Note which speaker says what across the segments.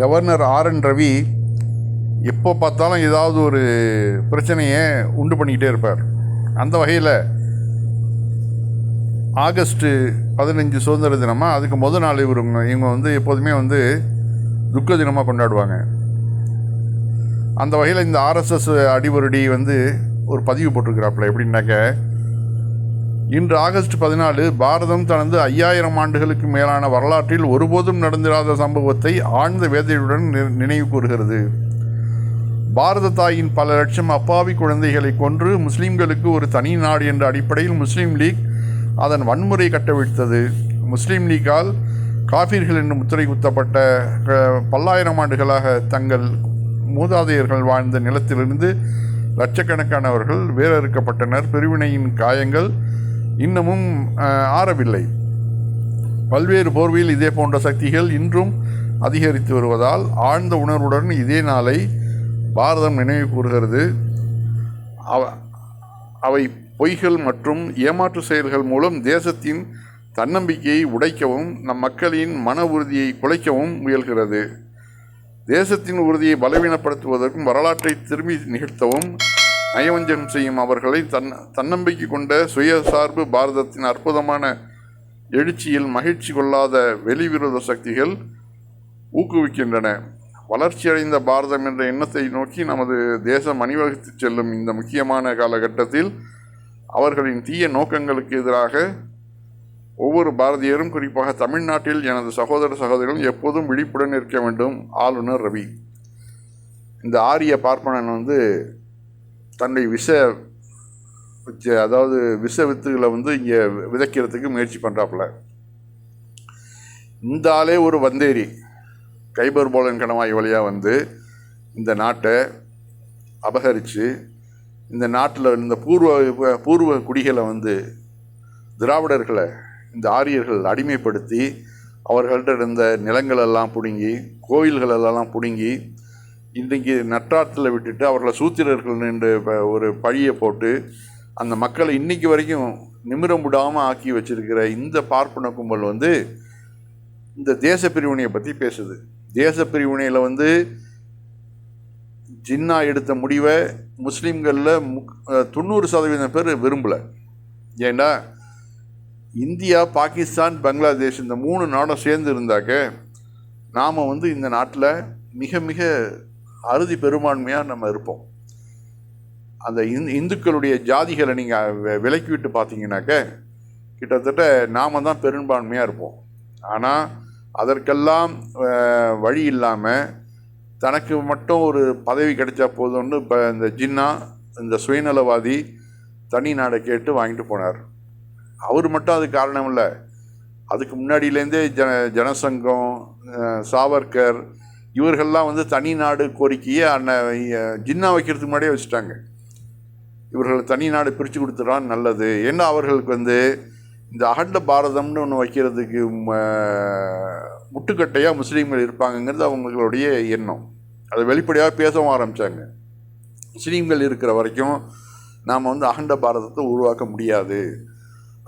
Speaker 1: Governor R N Ravi எப்போ பார்த்தாலும் ஏதாவது ஒரு பிரச்சனையை உண்டு பண்ணிக்கிட்டே இருப்பார். அந்த வகையில் ஆகஸ்ட்டு பதினஞ்சு சுதந்திர தினமாக அதுக்கு முதல் நாள் இவருங்க இவங்க வந்து எப்போதுமே வந்து துக்க தினமாக கொண்டாடுவாங்க. அந்த வகையில் இந்த ஆர்எஸ்எஸ் அடிவருடி வந்து ஒரு பதிவு போட்டிருக்கிறாப்புல எப்படின்னாக்க இன்று ஆகஸ்ட் பதினாலு பாரதம் தனது ஐயாயிரம் ஆண்டுகளுக்கு மேலான வரலாற்றில் ஒருபோதும் நடந்திராத சம்பவத்தை ஆழ்ந்த வேதையுடன் நி- நினைவு கூறுகிறது. பாரத தாயின் பல லட்சம் அப்பாவி குழந்தைகளை கொன்று முஸ்லிம்களுக்கு ஒரு தனி நாடு என்ற அடிப்படையில் முஸ்லீம் லீக் அதன் வன்முறை கட்டவிழ்த்தது. முஸ்லீம் லீக்கால் காபிர்கள் என்று முத்திரை குத்தப்பட்ட பல்லாயிரம் ஆண்டுகளாக தங்கள் மூதாதையர்கள் வாழ்ந்த நிலத்திலிருந்து லட்சக்கணக்கானவர்கள் வேறறுக்கப்பட்டனர் பிரிவினையின் காயங்கள் இன்னமும் ஆறவில்லை. பல்வேறு போர்வையில் இதே போன்ற சக்திகள் இன்றும் அதிகரித்து வருவதால் ஆழ்ந்த உணர்வுடன் இதே நாளை பாரதம் நினைவு கூறுகிறது. அவ- அவை பொய்கள் மற்றும் ஏமாற்று செயல்கள் மூலம் தேசத்தின் தன்னம்பிக்கையை உடைக்கவும் நம் மக்களின் மன உறுதியை குலைக்கவும் முயல்கிறது. தேசத்தின் உறுதியை பலவீனப்படுத்துவதற்கும் வரலாற்றை திரும்பி நிகழ்த்தவும் நயவஞ்சம் செய்யும் அவர்களை தன் தன்னம்பிக்கை கொண்ட சுயசார்பு பாரதத்தின் அற்புதமான எழுச்சியில் மகிழ்ச்சி கொள்ளாத வெளிவிரோத சக்திகள் ஊக்குவிக்கின்றன. வளர்ச்சியடைந்த பாரதம் என்ற எண்ணத்தை நோக்கி நமது தேசம் அணிவகுத்து செல்லும் இந்த முக்கியமான காலகட்டத்தில் அவர்களின் தீய நோக்கங்களுக்கு எதிராக ஒவ்வொரு பாரதியரும் குறிப்பாக தமிழ்நாட்டில் எனது சகோதர சகோதரிகளும் எப்போதும் விழிப்புடன் இருக்க வேண்டும். ஆளுநர் ரவி. இந்த ஆரிய பார்ப்பனன் வந்து தன்னை விஷ வச்ச- அதாவது விஷ வித்துகளை வந்து இங்கே விதைக்கிறதுக்கு முயற்சி பண்ணுறாப்புல இந்த ஆளே ஒரு வந்தேரி. கைபர் போலன் கணவாய் வழியாக வந்து இந்த நாட்டை அபகரித்து இந்த நாட்டில் இந்த பூர்வ பூர்வ குடிகளை வந்து திராவிடர்களை இந்த ஆரியர்கள் அடிமைப்படுத்தி அவர்கள்ட்ட இருந்த நிலங்களெல்லாம் பிடுங்கி கோயில்களெல்லாம் பிடுங்கி இன்றைக்கு நட்டாற்றில் விட்டுட்டு அவர்களை சூத்திரர்கள் என்று ப- ஒரு பழியை போட்டு அந்த மக்களை இன்னைக்கு வரைக்கும் நிமிரம் விடாமல் ஆக்கி வச்சிருக்கிற இந்த பார்ப்பன கும்பல் வந்து இந்த தேச பிரிவினையை பற்றி பேசுது. தேச பிரிவினையில் வந்து ஜின்னா எடுத்த முடிவை முஸ்லீம்களில் முக் தொண்ணூறு சதவீதம் பேர் விரும்பலை. ஏன்னா இந்தியா பாகிஸ்தான் பங்களாதேஷ் இந்த மூணு நாடும் சேர்ந்து இருந்தாக்க நாம் வந்து இந்த நாட்டில் மிக மிக அறுதி பெரும்பான்மையாக நம்ம இருப்போம். அந்த இந் இந்துக்களுடைய ஜாதிகளை நீங்கள் விலக்கி விட்டு பார்த்தீங்கன்னாக்க கிட்டத்தட்ட நாம் தான் பெரும்பான்மையாக இருப்போம். ஆனால் அதற்கெல்லாம் வழி இல்லாமல் தனக்கு மட்டும் ஒரு பதவி கிடைச்சா போதும்னு இப்போ இந்த ஜின்னா இந்த சுயநலவாதி தனி நாடை கேட்டு வாங்கிட்டு போனார். அவர் மட்டும் அது காரணம் இல்லை. அதுக்கு முன்னாடியிலேருந்தே ஜன ஜனசங்கம் சாவர்கர் இவர்கள்லாம் வந்து தனி நாடு கோரிக்கையை அண்ணன் ஜின்னா வைக்கிறதுக்கு முன்னாடியே வச்சுட்டாங்க. இவர்கள் தனி நாடு பிரித்து கொடுத்துறான் நல்லது. ஏன்னா அவர்களுக்கு வந்து இந்த அகண்ட பாரதம்னு ஒன்று வைக்கிறதுக்கு முட்டுக்கட்டையாக முஸ்லீம்கள் இருப்பாங்கங்கிறது அவங்களுடைய எண்ணம். அதை வெளிப்படையாக பேசவும் ஆரம்பித்தாங்க முஸ்லீம்கள் இருக்கிற வரைக்கும் நாம் வந்து அகண்ட பாரதத்தை உருவாக்க முடியாது.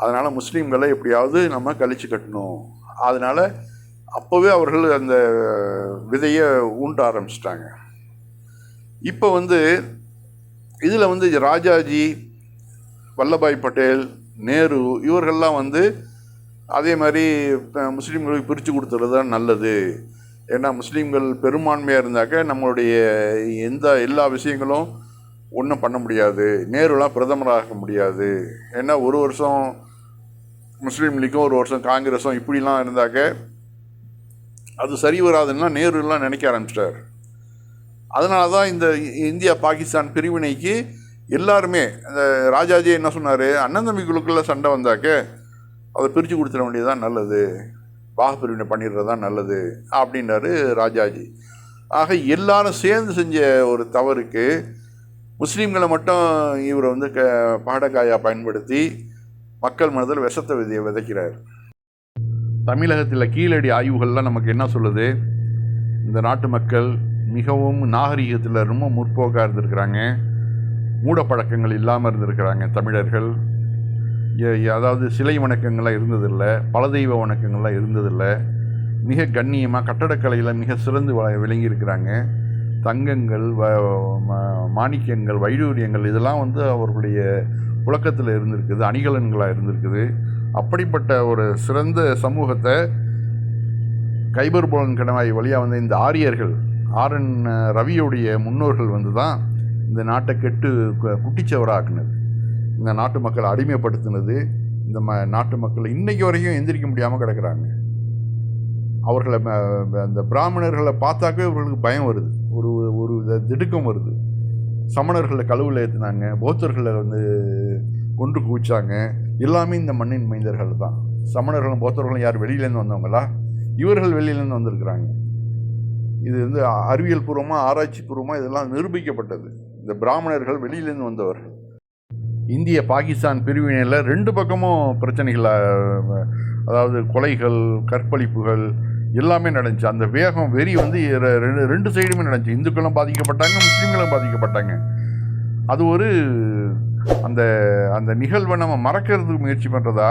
Speaker 1: அதனால் முஸ்லீம்களை எப்படியாவது நம்ம கழிச்சு கட்டணும். அதனால் அப்போவே அவர்கள் அந்த விதையை ஊண்ட ஆரம்பிச்சிட்டாங்க. இப்போ வந்து இதில் வந்து ராஜாஜி வல்லபாய் பட்டேல் நேரு இவர்கள்லாம் வந்து அதே மாதிரி முஸ்லீம்களுக்கு பிரித்து கொடுத்துறது தான் நல்லது. ஏன்னா முஸ்லீம்கள் பெரும்பான்மையாக இருந்தாக்க நம்மளுடைய எந்த எல்லா விஷயங்களும் ஒன்றும் பண்ண முடியாது. நேருலாம் பிரதமராக முடியாது. ஏன்னா ஒரு வருஷம் முஸ்லீம் லீக்கும் ஒரு வருஷம் காங்கிரஸும் இப்படிலாம் இருந்தாக்க அது சரி வராதுன்னா நேருலாம் நினைக்க ஆரம்பிச்சிட்டார். அதனால தான் இந்த இந்தியா பாகிஸ்தான் பிரிவினைக்கு எல்லாருமே அந்த ராஜாஜி என்ன சொன்னார்? அண்ணன் தம்பிக்குழுக்குள்ளே சண்டை வந்தாக்க அதை பிரித்து கொடுத்துட வேண்டியது நல்லது. பாக பிரிவினை பண்ணிடுறது தான் நல்லது அப்படின்னாரு ராஜாஜி. ஆக எல்லாரும் சேர்ந்து செஞ்ச ஒரு தவறுக்கு முஸ்லீம்களை மட்டும் இவரை வந்து க பாடக்காயாக பயன்படுத்தி மக்கள் மனதில் விஷத்தை விதைய விதைக்கிறார். தமிழகத்தில் கீழடி ஆய்வுகள்லாம் நமக்கு என்ன சொல்லுது? இந்த நாட்டு மக்கள் மிகவும் நாகரிகத்தில் ரொம்ப முற்போக்காக இருந்திருக்கிறாங்க. மூடப்பழக்கங்கள் இல்லாமல் இருந்திருக்கிறாங்க தமிழர்கள். அதாவது சிலை வணக்கங்கள்லாம் இருந்ததில்லை பல தெய்வ வணக்கங்கள்லாம் இருந்ததில்லை. மிக கண்ணியமாக கட்டடக்கலையில் மிக சிறந்து விளங்கியிருக்கிறாங்க. தங்கங்கள் வ மாணிக்கங்கள் வைடூரியங்கள் இதெல்லாம் வந்து அவர்களுடைய புழக்கத்தில் இருந்திருக்குது அணிகலன்களாக இருந்திருக்குது. அப்படிப்பட்ட ஒரு சிறந்த சமூகத்தை கைபர் போலன் கணவாய் வழியாக வந்த இந்த ஆரியர்கள் ஆரன் ரவியுடைய முன்னோர்கள் வந்து தான் இந்த நாட்டை கெட்டு குட்டிச்சவராக்குனது. இந்த நாட்டு மக்களை அடிமைப்படுத்தினது இந்த ம நாட்டு மக்கள் இன்றைக்கு வரைக்கும் எந்திரிக்க முடியாமல் கிடக்குறாங்க. அவர்களை அந்த பிராமணர்களை பார்த்தாக்கவே இவர்களுக்கு பயம் வருது. ஒரு ஒரு வித திடுக்கம் வருது. சமணர்களை கழுவில் ஏற்றினாங்க பௌத்தர்களை வந்து கொன்று குவிச்சாங்க. எல்லாமே இந்த மண்ணின் மைந்தர்கள் தான். சமணர்களும் பௌத்தர்களும் யார் வெளியிலேருந்து வந்தவங்களா? இவர்கள் வெளியிலேருந்து வந்திருக்கிறாங்க. இது வந்து அறிவியல் பூர்வமாக ஆராய்ச்சி பூர்வமாக இதெல்லாம் நிரூபிக்கப்பட்டது. இந்த பிராமணர்கள் வெளியிலேருந்து வந்தவர். இந்திய பாகிஸ்தான் பிரிவினையில் ரெண்டு பக்கமும் பிரச்சனைகள் அதாவது கொலைகள் கற்பழிப்புகள் எல்லாமே நடந்துச்சு. அந்த வேகம் வெறி வந்து ரெண்டு ரெண்டு சைடுமே நடந்துச்சு. இந்துக்களும் பாதிக்கப்பட்டாங்க முஸ்லீம்களும் பாதிக்கப்பட்டாங்க. அது ஒரு அந்த அந்த நிகழ்வை நம்ம மறக்கிறதுக்கு முயற்சி பண்ணுறதா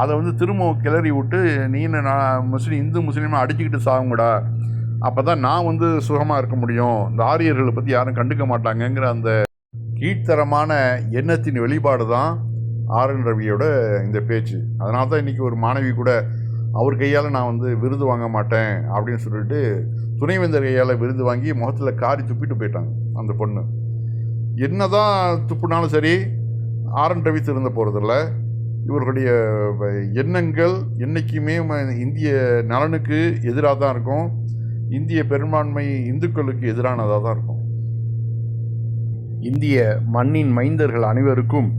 Speaker 1: அதை வந்து திரும்ப கிளறி விட்டு நீ நான் முஸ்லீம் இந்து முஸ்லீம் அடிச்சுக்கிட்டு சாகுங்கடா. அப்போ தான் நான் வந்து சுகமாக இருக்க முடியும். இந்த ஆரியர்களை பற்றி யாரும் கண்டுக்க மாட்டாங்கங்கிற அந்த கீழ்த்தரமான எண்ணத்தின் வெளிப்பாடு தான் ஆர்என் ரவியோட இந்த பேச்சு. அதனால தான் இன்றைக்கி ஒரு மாணவி கூட அவர் கையால் நான் வந்து விருது வாங்க மாட்டேன் அப்படின்னு சொல்லிட்டு துணைவேந்தர் கையால் விருது வாங்கி முகத்தில் காரி துப்பிட்டு போயிட்டாங்க அந்த பொண்ணு. என்னதான் துப்புனாலும் சரி ஆர்என் ரவி திருந்த போகிறதில்ல இவர்களுடைய வ- எண்ணங்கள் என்றைக்குமே ம- இந்திய நலனுக்கு எதிராக தான் இருக்கும். இந்திய பெரும்பான்மை இந்துக்களுக்கு எதிரானதாக தான் இருக்கும். இந்திய மண்ணின் மைந்தர்கள் அனைவருக்கும்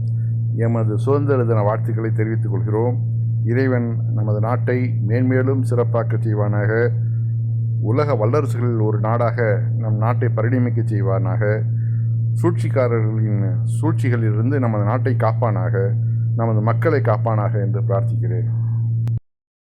Speaker 1: எமது சுதந்திர தின வாழ்த்துக்களை தெரிவித்துக் கொள்கிறோம். இறைவன் நமது நாட்டை மேன்மேலும் சிறப்பாக்க செய்வானாக. உலக வல்லரசுகளில் ஒரு நாடாக நம் நாட்டை பரிணமிக்க செய்வானாக. சூழ்ச்சிக்காரர்களின் சூழ்ச்சிகளிலிருந்து நமது நாட்டை காப்பானாக நமது மக்களை காப்பானாக என்று பிரார்த்திக்கிறேன்.